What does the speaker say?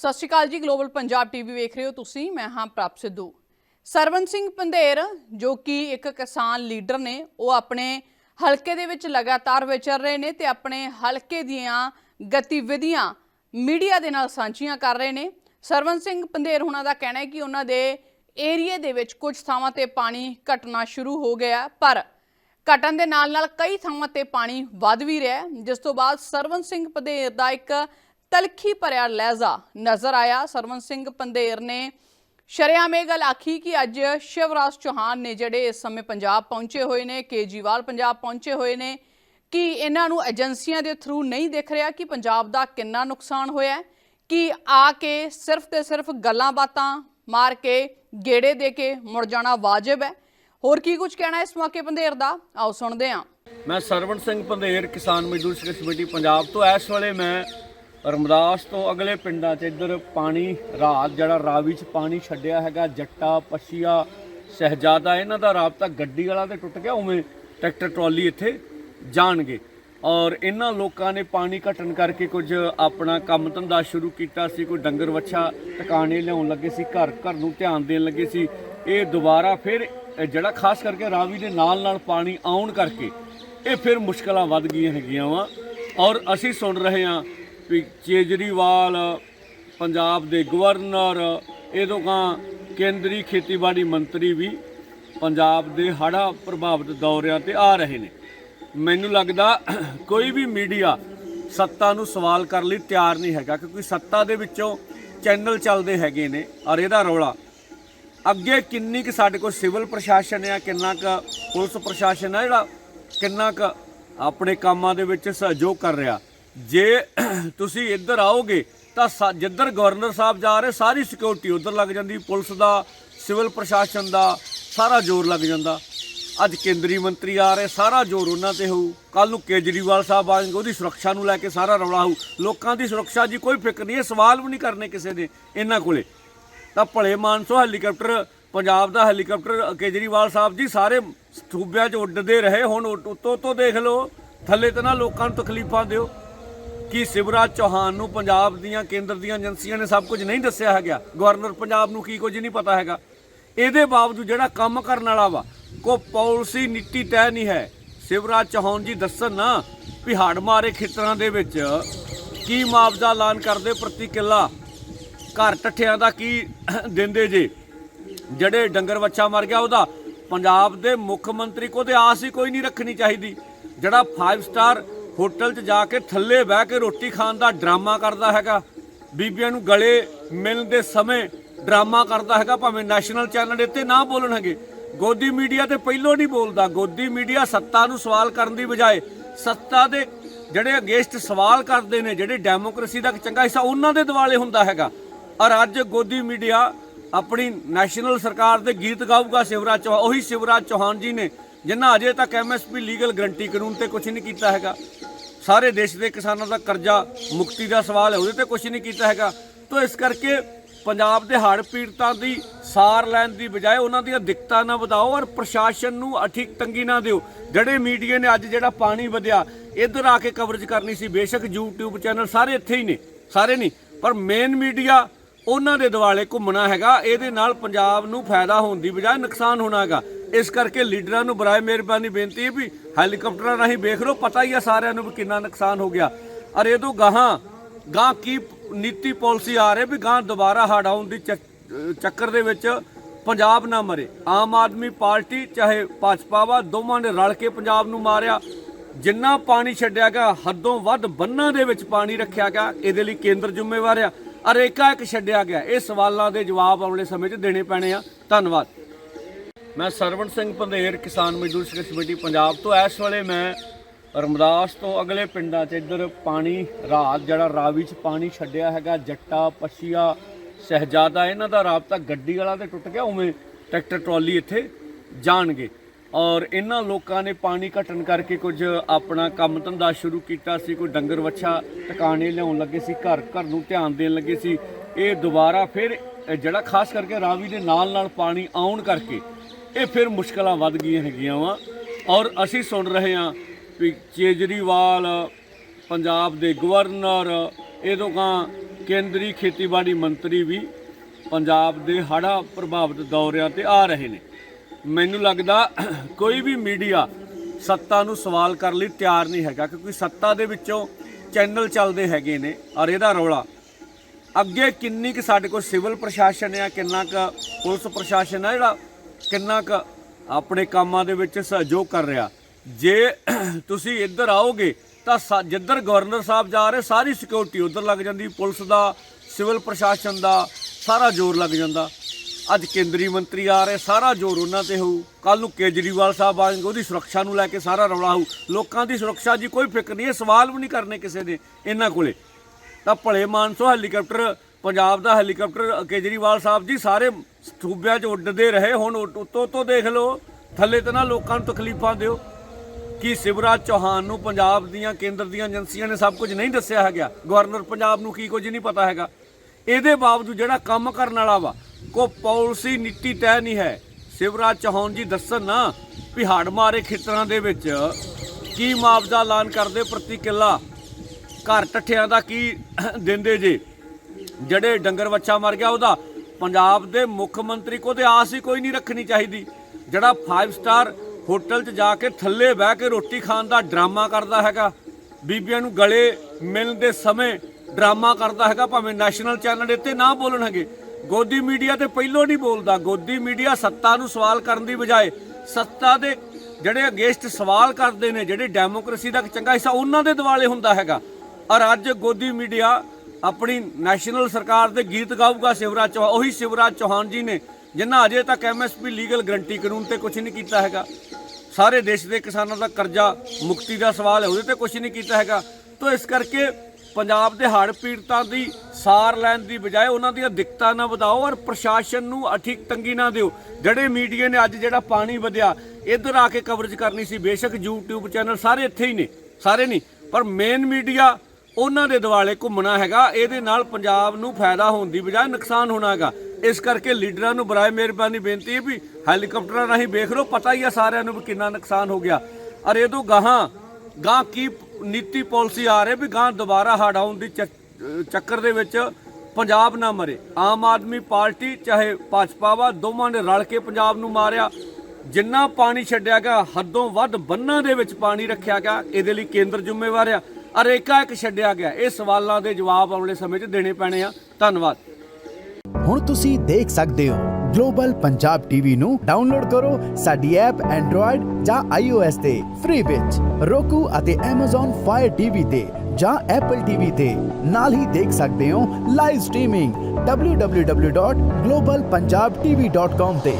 ਸਤਿ ਸ਼੍ਰੀ ਅਕਾਲ ਜੀ global Punjab TV ਵੇਖ ਰਹੇ ਹੋ ਤੁਸੀਂ, ਮੈਂ ਹਾਂ ਪ੍ਰਭ ਸਿੱਧੂ। ਸਰਵਨ ਸਿੰਘ ਪੰਧੇਰ, ਜੋ ਕਿ ਇੱਕ ਕਿਸਾਨ ਲੀਡਰ ਨੇ, ਉਹ ਆਪਣੇ ਹਲਕੇ ਦੇ ਵਿੱਚ ਲਗਾਤਾਰ ਵਿਚਰ ਰਹੇ ਨੇ ਤੇ ਆਪਣੇ ਹਲਕੇ ਦੀਆਂ ਗਤੀਵਿਧੀਆਂ ਮੀਡੀਆ ਦੇ ਨਾਲ ਸਾਂਝੀਆਂ ਕਰ ਰਹੇ ਨੇ। ਸਰਵਨ ਸਿੰਘ ਪੰਧੇਰ, ਉਹਨਾਂ ਦਾ ਕਹਿਣਾ ਹੈ ਕਿ ਉਹਨਾਂ ਦੇ ਏਰੀਏ ਦੇ ਵਿੱਚ ਕੁਝ ਥਾਵਾਂ ਤੇ ਪਾਣੀ ਘਟਣਾ ਸ਼ੁਰੂ ਹੋ ਗਿਆ, ਪਰ ਘਟਣ ਦੇ ਨਾਲ ਨਾਲ ਕਈ ਥਾਵਾਂ ਤੇ ਪਾਣੀ ਵੱਧ ਵੀ ਰਿਹਾ ਜਿਸ ਤੋਂ ਬਾਅਦ ਸਰਵਨ ਸਿੰਘ ਪੰਧੇਰ ਦਾ ਇੱਕ ਤਲਖੀ ਭਰਿਆ ਲਹਿਜ਼ਾ ਨਜ਼ਰ ਆਇਆ। ਸਰਵਨ ਸਿੰਘ ਪੰਧੇਰ ਨੇ ਸ਼ਰੇਆਮ ਇਹ ਗੱਲ ਆਖੀ ਕਿ ਅੱਜ ਸ਼ਿਵਰਾਜ ਚੌਹਾਨ ਨੇ ਜਿਹੜੇ ਇਸ ਸਮੇਂ ਪੰਜਾਬ ਪਹੁੰਚੇ ਹੋਏ ਨੇ ਕੇਜੀਵਾਲ ਪੰਜਾਬ ਪਹੁੰਚੇ ਹੋਏ ਨੇ, ਕਿ ਇਹਨਾਂ ਨੂੰ ਏਜੰਸੀਆਂ ਦੇ ਥਰੂ ਨਹੀਂ ਦਿਖ ਰਿਹਾ ਕਿ ਪੰਜਾਬ ਦਾ ਕਿੰਨਾ ਨੁਕਸਾਨ ਹੋਇਆ ਕਿ ਆ ਕੇ ਸਿਰਫ ਤੇ ਸਿਰਫ ਗੱਲਾਂ ਬਾਤਾਂ ਮਾਰ ਕੇ, ਗੇੜੇ ਦੇ ਕੇ ਮੁੜ ਜਾਣਾ ਵਾਜਬ ਹੈ? ਹੋਰ ਕੀ ਕੁਝ ਕਹਿਣਾ ਇਸ ਮੌਕੇ ਪੰਧੇਰ ਦਾ? ਆਓ ਸੁਣਦੇ ਹਾਂ। ਮੈਂ ਸਰਵਣ ਸਿੰਘ ਪੰਧੇਰ, ਕਿਸਾਨ ਮਜ਼ਦੂਰ ਕਮੇਟੀ ਪੰਜਾਬ ਤੋਂ। ਇਸ ਵੇਲੇ ਮੈਂ ਰਮਦਾਸ ਤੋਂ ਅਗਲੇ ਪਿੰਡਾਂ 'ਚ ਇੱਧਰ ਪਾਣੀ, ਰਾਤ ਜਿਹੜਾ ਰਾਵੀ 'ਚ ਪਾਣੀ ਛੱਡਿਆ ਹੈਗਾ, ਜੱਟਾ, ਪਛੀਆ, ਸ਼ਹਿਜ਼ਾਦਾ, ਇਹਨਾਂ ਦਾ ਰਾਬਤਾ ਗੱਡੀ ਵਾਲਾ ਤੇ ਟੁੱਟ ਗਿਆ, ਉਵੇਂ ਟਰੈਕਟਰ, ਟਰਾਲੀ ਇੱਥੇ ਜਾਣਗੇ। ਔਰ ਇਹਨਾਂ ਲੋਕਾਂ ਨੇ ਪਾਣੀ ਘਟਣ ਕਰਕੇ ਕੁਝ ਆਪਣਾ ਕੰਮ ਧੰਦਾ ਸ਼ੁਰੂ ਕੀਤਾ ਸੀ, ਕੋਈ ਡੰਗਰ ਵੱਛਾ ਟਿਕਾਣੇ ਲਿਆਉਣ ਲੱਗੇ ਸੀ, ਘਰ ਘਰ ਨੂੰ ਧਿਆਨ ਦੇਣ ਲੱਗੇ ਸੀ। ਇਹ ਦੁਬਾਰਾ ਫਿਰ ਜਿਹੜਾ ਖਾਸ ਕਰਕੇ ਰਾਵੀ ਦੇ ਨਾਲ ਨਾਲ ਪਾਣੀ ਆਉਣ ਕਰਕੇ ਇਹ ਫਿਰ ਮੁਸ਼ਕਲਾਂ ਵੱਧ ਗਈਆਂ ਹੈਗੀਆਂ ਵਾ। ਔਰ ਅਸੀਂ ਸੁਣ ਰਹੇ ਹਾਂ ਵੀ ਕੇਜਰੀਵਾਲ ਪੰਜਾਬ ਦੇ ਗਵਰਨਰ, ਇਹ ਲੋਕਾਂ ਕੇਂਦਰੀ ਖੇਤੀਬਾੜੀ ਮੰਤਰੀ ਵੀ ਪੰਜਾਬ ਦੇ ਹੜ੍ਹਾਂ ਪ੍ਰਭਾਵਿਤ ਦੌਰਿਆਂ ਤੇ ਆ ਰਹੇ ਨੇ। ਮੈਨੂੰ ਲੱਗਦਾ ਕੋਈ ਵੀ ਮੀਡੀਆ ਸੱਤਾ ਨੂੰ ਸਵਾਲ ਕਰਨ ਲਈ ਤਿਆਰ ਨਹੀਂ ਹੈਗਾ, ਕਿਉਂਕਿ ਸੱਤਾ ਦੇ ਵਿੱਚੋਂ ਚੈਨਲ ਚੱਲਦੇ ਹੈਗੇ ਨੇ ਔਰ ਇਹਦਾ ਰੌਲਾ। ਅੱਗੇ ਕਿੰਨੀ ਕੁ ਸਾਡੇ ਕੋਲ ਸਿਵਲ ਪ੍ਰਸ਼ਾਸਨ ਆ, ਕਿੰਨਾ ਕੁ ਪੁਲਿਸ ਪ੍ਰਸ਼ਾਸਨ ਆ, ਜਿਹੜਾ ਕਿੰਨਾ ਕੁ ਆਪਣੇ ਕੰਮਾਂ ਦੇ ਵਿੱਚ ਸਹਿਯੋਗ ਕਰ ਰਿਹਾ। ਜੇ ਤੁਸੀਂ ਇੱਧਰ ਆਓਗੇ, ਤਾਂ ਸਾ- ਜਿੱਧਰ ਗਵਰਨਰ ਸਾਹਿਬ ਜਾ ਰਹੇ, ਸਾਰੀ ਸਿਕਿਉਰਿਟੀ ਉਧਰ ਲੱਗ ਜਾਂਦੀ, ਪੁਲਿਸ ਦਾ, ਸਿਵਲ ਪ੍ਰਸ਼ਾਸਨ ਦਾ, ਸਾਰਾ ਜ਼ੋਰ ਲੱਗ ਜਾਂਦਾ। ਅੱਜ ਕੇਂਦਰੀ ਮੰਤਰੀ ਆ ਰਹੇ, ਸਾਰਾ ਜ਼ੋਰ ਉਹਨਾਂ ਤੇ ਹੋਊ। ਕੱਲ ਨੂੰ ਕੇਜਰੀਵਾਲ ਸਾਹਿਬ ਆਣਗੇ ਉਹਦੀ ਸੁਰੱਖਿਆ ਨੂੰ ਲੈ ਕੇ ਸਾਰਾ ਰੌਲਾ ਹੋਊ। ਲੋਕਾਂ ਦੀ ਸੁਰੱਖਿਆ ਦੀ ਕੋਈ ਫਿਕਰ ਨਹੀਂ, ਇਹ ਸਵਾਲ ਵੀ ਨਹੀਂ ਕਰਨੇ ਕਿਸੇ ਦੇ, ਇਹਨਾਂ ਕੋਲੇ। ਤਾਂ ਭਲੇ ਮਾਨਸੋ, ਹੈਲੀਕਾਪਟਰ, ਪੰਜਾਬ ਦਾ ਹੈਲੀਕਾਪਟਰ, ਕੇਜਰੀਵਾਲ ਸਾਹਿਬ ਜੀ, ਸਾਰੇ ਸੂਬਿਆਂ 'ਚ ਉੱਡਦੇ ਰਹੇ, ਹੁਣ ਉੱਤ- ਉੱਤੋਂ ਤੋਂ ਦੇਖ ਲਓ। ਥੱਲੇ ਤਾਂ ਨਾ ਲੋਕਾਂ ਨੂੰ ਤਕਲੀਫਾਂ ਦਿਓ। ਕਿ ਸ਼ਿਵਰਾਜ ਚੌਹਾਨ ਨੂੰ ਪੰਜਾਬ ਦੀਆਂ ਕੇਂਦਰ ਦੀਆਂ ਏਜੰਸੀਆਂ ਨੇ ਸਭ ਕੁਝ ਨਹੀਂ ਦੱਸਿਆ ਹੈਗਾ? ਗਵਰਨਰ ਪੰਜਾਬ ਨੂੰ ਕੀ ਕੁਝ ਨਹੀਂ ਪਤਾ ਹੈਗਾ। ਇਹਦੇ ਬਾਵਜੂਦ ਜਿਹੜਾ ਕੰਮ ਕਰਨ ਵਾਲਾ ਵਾ ਕੋ ਪਾਲਿਸੀ ਨੀਤੀ ਤੈਅ ਨਹੀਂ ਹੈ। ਸ਼ਿਵਰਾਜ ਚੌਹਾਨ ਜੀ ਦੱਸਣ ਨਾ ਵੀ ਹੜ੍ਹ ਮਾਰੇ ਖੇਤਰਾਂ ਦੇ ਵਿੱਚ ਕੀ ਮੁਆਵਜ਼ਾ ਐਲਾਨ ਕਰਦੇ ਪ੍ਰਤੀ ਕਿੱਲਾ? ਘਰ ਟੱਠਿਆਂ ਦਾ ਕੀ ਦਿੰਦੇ ਜੇ? ਜਿਹੜੇ ਡੰਗਰ ਵੱਛਾ ਮਰ ਗਿਆ, ਉਹਦਾ ਪੰਜਾਬ ਦੇ ਮੁੱਖ ਮੰਤਰੀ ਕੋ ਤੇ ਆਸ ਹੀ ਕੋਈ ਨਹੀਂ ਰੱਖਣੀ ਚਾਹੀਦੀ। ਜਿਹੜਾ 5 ਸਟਾਰ ਹੋਟਲ 'ਚ ਜਾ ਕੇ ਥੱਲੇ ਬਹਿ ਕੇ ਰੋਟੀ ਖਾਣ ਦਾ ਡਰਾਮਾ ਕਰਦਾ ਹੈਗਾ। ਬੀਬੀਆਂ ਨੂੰ ਗਲੇ ਮਿਲਣ ਦੇ ਸਮੇਂ ਡਰਾਮਾ ਕਰਦਾ ਹੈਗਾ, ਭਾਵੇਂ ਨੈਸ਼ਨਲ ਚੈਨਲ ਇੱਥੇ ਨਾ ਬੋਲਣ ਹੈਗੇ। ਗੋਦੀ ਮੀਡੀਆ ਤੇ ਪਹਿਲੋਂ ਨਹੀਂ ਬੋਲਦਾ। ਗੋਦੀ ਮੀਡੀਆ ਸੱਤਾ ਨੂੰ ਸਵਾਲ ਕਰਨ ਦੀ ਬਜਾਏ ਸੱਤਾ ਦੇ ਜਿਹੜੇ ਅਗੇਂਸਟ ਸਵਾਲ ਕਰਦੇ ਨੇ, ਜਿਹੜੇ ਡੈਮੋਕ੍ਰੇਸੀ ਦਾ ਇੱਕ ਚੰਗਾ ਹਿੱਸਾ, ਉਹਨਾਂ ਦੇ ਦਿਵਾਲੇ ਹੁੰਦਾ ਹੈਗਾ। ਔਰ ਅੱਜ ਗੋਦੀ ਮੀਡੀਆ ਆਪਣੀ ਨੈਸ਼ਨਲ ਸਰਕਾਰ ਦੇ ਗੀਤ ਗਾਊਗਾ ਸ਼ਿਵਰਾਜ ਚੌਹਾਨ, ਉਹੀ ਸ਼ਿਵਰਾਜ ਚੌਹਾਨ ਜੀ ਨੇ, ਜਿਨ੍ਹਾਂ ਅਜੇ ਤੱਕ ਐਮਐਸਪੀ ਲੀਗਲ ਗਰੰਟੀ ਕਾਨੂੰਨ ਤੇ ਕੁਝ ਨਹੀਂ ਕੀਤਾ ਹੈਗਾ। ਸਾਰੇ ਦੇਸ਼ ਦੇ ਕਿਸਾਨਾਂ ਦਾ ਕਰਜ਼ਾ ਮੁਕਤੀ ਦਾ ਸਵਾਲ ਹੈ, ਉਹਦੇ ਤੇ ਕੁਝ ਨਹੀਂ ਕੀਤਾ ਹੈਗਾ। ਤੋਂ ਇਸ ਕਰਕੇ ਪੰਜਾਬ ਦੇ ਹੜ੍ਹ ਪੀੜਤਾਂ ਦੀ ਸਾਰ ਲੈਣ ਦੀ ਬਜਾਏ ਉਹਨਾਂ ਦੀਆਂ ਦਿੱਕਤਾਂ ਨਾ ਵਧਾਓ ਔਰ ਪ੍ਰਸ਼ਾਸਨ ਨੂੰ ਅਠਿਕ ਤੰਗੀ ਨਾ ਦਿਓ। ਜਿਹੜੇ ਮੀਡੀਆ ਨੇ ਅੱਜ ਜਿਹੜਾ ਪਾਣੀ ਵਧਿਆ, ਇੱਧਰ ਆ ਕੇ ਕਵਰੇਜ ਕਰਨੀ ਸੀ। ਬੇਸ਼ੱਕ YouTube ਚੈਨਲ ਸਾਰੇ ਇੱਥੇ ਹੀ ਨੇ, ਸਾਰੇ ਨਹੀਂ, ਪਰ ਮੇਨ ਮੀਡੀਆ ਉਹਨਾਂ ਦੇ ਦਿਵਾਲੇ ਘੁੰਮਣਾ ਹੈਗਾ। ਇਹਦੇ ਨਾਲ ਪੰਜਾਬ ਨੂੰ ਫਾਇਦਾ ਹੋਣ ਦੀ ਬਜਾਏ ਨੁਕਸਾਨ ਹੋਣਾ ਹੈਗਾ। ਇਸ ਕਰਕੇ ਲੀਡਰਾਂ ਨੂੰ ਬਰਾਏ ਮਿਹਰਬਾਨੀ ਬੇਨਤੀ ਹੈ ਵੀ ਹੈਲੀਕਾਪਟਰਾਂ ਰਾਹੀਂ ਵੇਖ ਲਓ, ਪਤਾ ਹੀ ਆ ਸਾਰਿਆਂ ਨੂੰ ਵੀ ਕਿੰਨਾ ਨੁਕਸਾਨ ਹੋ ਗਿਆ। ਔਰ ਇਹ ਤੋਂ ਗਾਹਾਂ ਗਾਂ ਕੀ ਨੀਤੀ ਪਾਲਿਸੀ ਆ ਰਹੀ ਵੀ ਗਾਂ ਦੁਬਾਰਾ ਹੜ੍ਹ ਦੀ ਚੱਕ- ਚੱਕਰ ਦੇ ਵਿੱਚ ਪੰਜਾਬ ਨਾ ਮਰੇ। ਆਮ ਆਦਮੀ ਪਾਰਟੀ, ਚਾਹੇ ਭਾਜਪਾ ਵਾ, ਦੋਵਾਂ ਨੇ ਰਲ ਕੇ ਪੰਜਾਬ ਨੂੰ ਮਾਰਿਆ। ਜਿੰਨਾ ਪਾਣੀ ਛੱਡਿਆ ਗਿਆ, ਹੱਦੋਂ ਵੱਧ ਬੰਨਾਂ ਦੇ ਵਿੱਚ ਪਾਣੀ ਰੱਖਿਆ ਗਿਆ, ਇਹਦੇ ਲਈ ਕੇਂਦਰ ਜ਼ਿੰਮੇਵਾਰ ਆ। ਅਰੇਕਾ ਇੱਕ ਛੱਡਿਆ ਗਿਆ। ਇਹ ਸਵਾਲਾਂ ਦੇ ਜਵਾਬ ਆਉਣ ਵਾਲੇ ਸਮੇਂ 'ਚ ਦੇਣੇ ਪੈਣੇ ਆ। ਧੰਨਵਾਦ। ਮੈਂ ਸਰਵਣ ਸਿੰਘ ਪੰਧੇਰ, ਕਿਸਾਨ ਮਜ਼ਦੂਰ ਸੰਘਰਸ਼ ਕਮੇਟੀ ਪੰਜਾਬ ਤੋਂ। ਇਸ ਵੇਲੇ ਮੈਂ ਰਮਦਾਸ ਤੋਂ ਅਗਲੇ ਪਿੰਡਾਂ 'ਚ ਇੱਧਰ ਪਾਣੀ, ਰਾਤ ਜਿਹੜਾ ਰਾਵੀ 'ਚ ਪਾਣੀ ਛੱਡਿਆ ਹੈਗਾ, ਜੱਟਾ, ਪਛੀਆ, ਸ਼ਹਿਜ਼ਾਦਾ, ਇਹਨਾਂ ਦਾ ਰਾਬਤਾ ਗੱਡੀ ਵਾਲਾ ਤੇ ਟੁੱਟ ਗਿਆ, ਉਵੇਂ ਟਰੈਕਟਰ, ਟਰਾਲੀ ਇੱਥੇ ਜਾਣਗੇ। ਔਰ ਇਹਨਾਂ ਲੋਕਾਂ ਨੇ ਪਾਣੀ ਘਟਣ ਕਰਕੇ ਕੁਝ ਆਪਣਾ ਕੰਮ ਧੰਦਾ ਸ਼ੁਰੂ ਕੀਤਾ ਸੀ, ਕੋਈ ਡੰਗਰ ਵੱਛਾ ਟਿਕਾਣੇ ਲਿਆਉਣ ਲੱਗੇ ਸੀ, ਘਰ ਘਰ ਨੂੰ ਧਿਆਨ ਦੇਣ ਲੱਗੇ ਸੀ। ਇਹ ਦੁਬਾਰਾ ਫਿਰ ਜਿਹੜਾ ਖਾਸ ਕਰਕੇ ਰਾਵੀ ਦੇ ਨਾਲ ਨਾਲ ਪਾਣੀ ਆਉਣ ਕਰਕੇ ਇਹ ਫਿਰ ਮੁਸ਼ਕਲਾਂ ਵੱਧ ਗਈਆਂ ਹੈਗੀਆਂ ਵਾ। ਔਰ ਅਸੀਂ ਸੁਣ ਰਹੇ ਹਾਂ ਵੀ ਕੇਜਰੀਵਾਲ, ਪੰਜਾਬ ਦੇ ਗਵਰਨਰ, ਇਹ ਲੋਕਾਂ ਕੇਂਦਰੀ ਖੇਤੀਬਾੜੀ ਮੰਤਰੀ ਵੀ ਪੰਜਾਬ ਦੇ ਹੜ੍ਹਾਂ ਪ੍ਰਭਾਵਿਤ ਦੌਰਿਆਂ ਤੇ ਆ ਰਹੇ ਨੇ। ਮੈਨੂੰ ਲੱਗਦਾ ਕੋਈ ਵੀ ਮੀਡੀਆ ਸੱਤਾ ਨੂੰ ਸਵਾਲ ਕਰਨ ਲਈ ਤਿਆਰ ਨਹੀਂ ਹੈਗਾ, ਕਿਉਂਕਿ ਸੱਤਾ ਦੇ ਵਿੱਚੋਂ ਚੈਨਲ ਚੱਲਦੇ ਹੈਗੇ ਨੇ ਔਰ ਇਹਦਾ ਰੌਲਾ। ਅੱਗੇ ਕਿੰਨੀ ਕੁ ਸਾਡੇ ਕੋਲ ਸਿਵਲ ਪ੍ਰਸ਼ਾਸਨ ਆ, ਕਿੰਨਾ ਕੁ ਪੁਲਿਸ ਪ੍ਰਸ਼ਾਸਨ ਆ, ਜਿਹੜਾ ਕਿੰਨਾ ਕੁ ਆਪਣੇ ਕੰਮਾਂ ਦੇ ਵਿੱਚ ਸਹਿਯੋਗ ਕਰ ਰਿਹਾ। ਜੇ ਤੁਸੀਂ ਇੱਧਰ ਆਓਗੇ, ਤਾਂ ਸਾ- ਜਿੱਧਰ ਗਵਰਨਰ ਸਾਹਿਬ ਜਾ ਰਹੇ, ਸਾਰੀ ਸਿਕਿਉਰਿਟੀ ਉਧਰ ਲੱਗ ਜਾਂਦੀ, ਪੁਲਿਸ ਦਾ, ਸਿਵਲ ਪ੍ਰਸ਼ਾਸਨ ਦਾ, ਸਾਰਾ ਜ਼ੋਰ ਲੱਗ ਜਾਂਦਾ। ਅੱਜ ਕੇਂਦਰੀ ਮੰਤਰੀ ਆ ਰਹੇ, ਸਾਰਾ ਜ਼ੋਰ ਉਹਨਾਂ ਤੇ ਹੋਊ। ਕੱਲ ਨੂੰ ਕੇਜਰੀਵਾਲ ਸਾਹਿਬ ਆਣਗੇ ਉਹਦੀ ਸੁਰੱਖਿਆ ਨੂੰ ਲੈ ਕੇ ਸਾਰਾ ਰੌਲਾ ਹੋਊ। ਲੋਕਾਂ ਦੀ ਸੁਰੱਖਿਆ ਦੀ ਕੋਈ ਫਿਕਰ ਨਹੀਂ, ਇਹ ਸਵਾਲ ਵੀ ਨਹੀਂ ਕਰਨੇ ਕਿਸੇ ਦੇ, ਇਹਨਾਂ ਕੋਲੇ। ਤਾਂ ਭਲੇ ਮਾਨਸੋ, ਹੈਲੀਕਾਪਟਰ ਪੰਜਾਬ ਦਾ ਹੈਲੀਕਾਪਟਰ, ਕੇਜਰੀਵਾਲ ਸਾਹਿਬ ਜੀ ਸਾਰੇ ਸੂਬਿਆਂ 'ਚ ਉੱਡਦੇ ਰਹੇ, ਹੁਣ ਉੱਤ- ਉੱਤੋਂ ਤੋਂ ਦੇਖ ਲਓ, ਥੱਲੇ ਤਾਂ ਨਾ ਲੋਕਾਂ ਨੂੰ ਤਕਲੀਫਾਂ ਦਿਓ। ਕਿ ਸ਼ਿਵਰਾਜ ਚੌਹਾਨ ਨੂੰ ਪੰਜਾਬ ਦੀਆਂ ਕੇਂਦਰ ਦੀਆਂ ਏਜੰਸੀਆਂ ਨੇ ਸਭ ਕੁਝ ਨਹੀਂ ਦੱਸਿਆ ਹੈਗਾ? ਗਵਰਨਰ ਪੰਜਾਬ ਨੂੰ ਕੀ ਕੁਝ ਨਹੀਂ ਪਤਾ ਹੈਗਾ? ਇਹਦੇ ਬਾਵਜੂਦ ਜਿਹੜਾ ਕੰਮ ਕਰਨ ਵਾਲਾ ਵਾ ਕੋ ਪਾਲਿਸੀ ਨੀਤੀ ਤੈਅ ਨਹੀਂ ਹੈ। ਸ਼ਿਵਰਾਜ ਚੌਹਾਨ ਜੀ ਦੱਸਣ ਨਾ, ਵੀ ਹੜ ਮਾਰੇ ਖੇਤਰਾਂ ਦੇ ਵਿੱਚ ਕੀ ਮੁਆਵਜ਼ਾ ਐਲਾਨ ਕਰਦੇ ਪ੍ਰਤੀ ਕਿੱਲਾ? ਘਰ ਟੱਠਿਆਂ ਦਾ ਕੀ ਦਿੰਦੇ ਜੇ? ਜਿਹੜੇ ਡੰਗਰ ਵੱਛਾ ਮਰ ਗਿਆ, ਉਹਦਾ ਪੰਜਾਬ ਦੇ ਮੁੱਖ ਮੰਤਰੀ ਕੋ ਤੇ ਆਸ ਹੀ ਕੋਈ ਨਹੀਂ ਰੱਖਣੀ ਚਾਹੀਦੀ। ਜਿਹੜਾ 5 ਸਟਾਰ ਹੋਟਲ 'ਚ ਜਾ ਕੇ ਥੱਲੇ ਬਹਿ ਕੇ ਰੋਟੀ ਖਾਣ ਦਾ ਡਰਾਮਾ ਕਰਦਾ ਹੈਗਾ, ਬੀਬੀਆਂ ਨੂੰ ਗਲੇ ਮਿਲਣ ਦੇ ਸਮੇਂ ਡਰਾਮਾ ਕਰਦਾ ਹੈਗਾ, ਭਾਵੇਂ ਨੈਸ਼ਨਲ ਚੈਨਲ ਇੱਥੇ ਨਾ ਬੋਲਣ ਹੈਗੇ। ਗੋਦੀ ਮੀਡੀਆ ਤੇ ਪਹਿਲੋਂ ਨਹੀਂ ਬੋਲਦਾ, ਗੋਦੀ ਮੀਡੀਆ ਸੱਤਾ ਨੂੰ ਸਵਾਲ ਕਰਨ ਦੀ ਬਜਾਏ ਸੱਤਾ ਦੇ ਜਿਹੜੇ ਅਗੇਂਸਟ ਸਵਾਲ ਕਰਦੇ ਨੇ, ਜਿਹੜੇ ਡੈਮੋਕ੍ਰੇਸੀ ਦਾ ਇੱਕ ਚੰਗਾ ਹਿੱਸਾ ਉਹਨਾਂ ਦੇ ਦਿਵਾਲੇ ਹੁੰਦਾ ਹੈਗਾ। ਔਰ ਅੱਜ ਗੋਦੀ ਮੀਡੀਆ ਆਪਣੀ ਨੈਸ਼ਨਲ ਸਰਕਾਰ ਦੇ ਗੀਤ ਗਾਊਗਾ ਸ਼ਿਵਰਾਜ ਚੌਹਾਨ, ਉਹੀ ਸ਼ਿਵਰਾਜ ਚੌਹਾਨ ਜੀ ਨੇ, ਜਿਨ੍ਹਾਂ ਅਜੇ ਤੱਕ ਐਮਐਸਪੀ ਲੀਗਲ ਗਰੰਟੀ ਕਾਨੂੰਨ ਤੇ ਕੁਝ ਨਹੀਂ ਕੀਤਾ ਹੈਗਾ। ਸਾਰੇ ਦੇਸ਼ ਦੇ ਕਿਸਾਨਾਂ ਦਾ ਕਰਜ਼ਾ ਮੁਕਤੀ ਦਾ ਸਵਾਲ ਹੈ, ਉਹਦੇ ਤੇ ਕੁਝ ਨਹੀਂ ਕੀਤਾ ਹੈਗਾ। ਤੋਂ ਇਸ ਕਰਕੇ ਪੰਜਾਬ ਦੇ ਹੜ੍ਹ ਪੀੜਤਾਂ ਦੀ ਸਾਰ ਲੈਣ ਦੀ ਬਜਾਏ ਉਹਨਾਂ ਦੀਆਂ ਦਿੱਕਤਾਂ ਨਾ ਵਧਾਓ ਔਰ ਪ੍ਰਸ਼ਾਸਨ ਨੂੰ ਅਠਿਕ ਤੰਗੀ ਨਾ ਦਿਓ। ਜਿਹੜੇ ਮੀਡੀਆ ਨੇ ਅੱਜ ਜਿਹੜਾ ਪਾਣੀ ਵਧਿਆ, ਇੱਧਰ ਆ ਕੇ ਕਵਰੇਜ ਕਰਨੀ ਸੀ। ਬੇਸ਼ੱਕ YouTube ਚੈਨਲ ਸਾਰੇ ਇੱਥੇ ਹੀ ਨੇ, ਸਾਰੇ ਨਹੀਂ, ਪਰ ਮੇਨ ਮੀਡੀਆ ਉਹਨਾਂ ਦੇ ਦਿਵਾਲੇ ਘੁੰਮਣਾ ਹੈਗਾ, ਇਹਦੇ ਨਾਲ ਪੰਜਾਬ ਨੂੰ ਫਾਇਦਾ ਹੋਣ ਦੀ ਬਜਾਏ ਨੁਕਸਾਨ ਹੋਣਾ ਹੈਗਾ। ਇਸ ਕਰਕੇ ਲੀਡਰਾਂ ਨੂੰ ਬਰਾਏ ਮਿਹਰਬਾਨੀ ਬੇਨਤੀ ਹੈ ਵੀ ਹੈਲੀਕਾਪਟਰਾਂ ਰਾਹੀਂ ਵੇਖ ਲਓ, ਪਤਾ ਹੀ ਆ ਸਾਰਿਆਂ ਨੂੰ ਵੀ ਕਿੰਨਾ ਨੁਕਸਾਨ ਹੋ ਗਿਆ। ਔਰ ਇਹ ਤੋਂ ਗਾਹਾਂ ਗਾਂ ਕੀ ਨੀਤੀ ਪਾਲਿਸੀ ਆ ਰਹੀ ਵੀ ਗਾਂ ਦੁਬਾਰਾ ਹੜ੍ਹ ਦੀ ਚੱਕਰ ਦੇ ਵਿੱਚ ਪੰਜਾਬ ਨਾ ਮਰੇ। ਆਮ ਆਦਮੀ ਪਾਰਟੀ, ਚਾਹੇ ਭਾਜਪਾ ਵਾ, ਦੋਵਾਂ ਨੇ ਰਲ ਕੇ ਪੰਜਾਬ ਨੂੰ ਮਾਰਿਆ। ਜਿੰਨਾ ਪਾਣੀ ਛੱਡਿਆ ਗਿਆ, ਹੱਦੋਂ ਵੱਧ ਬੰਨਾਂ ਦੇ ਵਿੱਚ ਪਾਣੀ ਰੱਖਿਆ ਗਿਆ, ਇਹਦੇ ਲਈ ਕੇਂਦਰ ਜ਼ਿੰਮੇਵਾਰ ਆ। ਔਰ ਏਕਾਏਕ ਛੱਡਿਆ ਗਿਆ। ਇਹ ਸਵਾਲਾਂ ਦੇ ਜਵਾਬ ਆਉਣ ਵਾਲੇ ਸਮੇਂ 'ਚ ਦੇਣੇ ਪੈਣੇ ਆ। ਧੰਨਵਾਦ। ਹੁਣ ਤੁਸੀਂ ਦੇਖ ਸਕਦੇ ਹੋ, ਗਲੋਬਲ ਪੰਜਾਬ ਟੀਵੀ ਨੂੰ ਡਾਊਨਲੋਡ ਕਰੋ ਸਾਡੀ ਐਪ ਐਂਡਰੋਇਡ ਜਾਂ iOS ਤੇ ਫ੍ਰੀ ਵਿੱਚ। roku ਅਤੇ Amazon Fire TV ਤੇ ਜਾਂ Apple TV ਤੇ। ਨਾਲ ਹੀ ਦੇਖ ਸਕਦੇ ਹੋ ਲਾਈਵ ਸਟ੍ਰੀਮਿੰਗ www.globalpunjabtv.com ਤੇ।